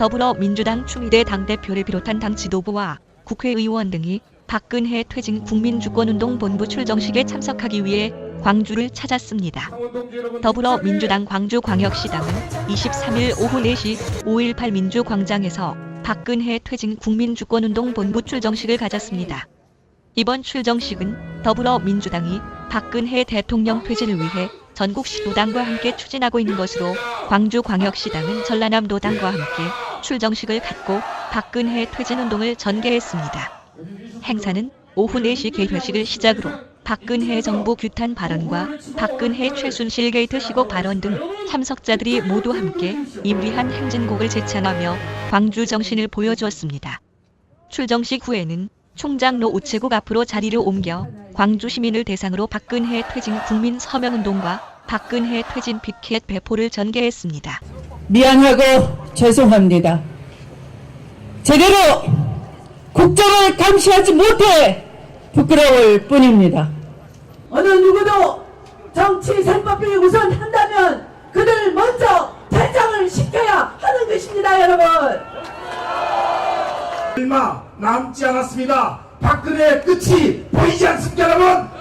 더불어민주당 추미애 당대표를 비롯한 당 지도부와 국회의원 등이 박근혜 퇴진 국민주권운동 본부 출정식에 참석하기 위해 광주를 찾았습니다. 더불어민주당 광주광역시당은 23일 오후 4시 5.18 민주광장에서 박근혜 퇴진 국민주권운동 본부 출정식을 가졌습니다. 이번 출정식은 더불어민주당이 박근혜 대통령 퇴진을 위해 전국 시도당과 함께 추진하고 있는 것으로 광주광역시당은 전라남도당과 함께 출정식을 갖고 박근혜 퇴진운동을 전개했습니다. 행사는 오후 4시 개회식을 시작으로 박근혜 정부 규탄 발언과 박근혜 최순실 게이트 시고 발언 등 참석자들이 모두 함께 임리한 행진곡을 제창하며 광주 정신을 보여주었습니다. 출정식 후에는 총장로 우체국 앞으로 자리를 옮겨 광주 시민을 대상으로 박근혜 퇴진 국민 서명운동과 박근혜 퇴진 피켓 배포를 전개했습니다. 미안하고 죄송합니다. 제대로 국정을 감시하지 못해 부끄러울 뿐입니다. 어느 누구도 정치 선거비 우선 한다면 그들을 먼저 퇴장을 시켜야 하는 것입니다, 여러분. 얼마 남지 않았습니다. 박근혜의 끝이 보이지 않습니까, 여러분?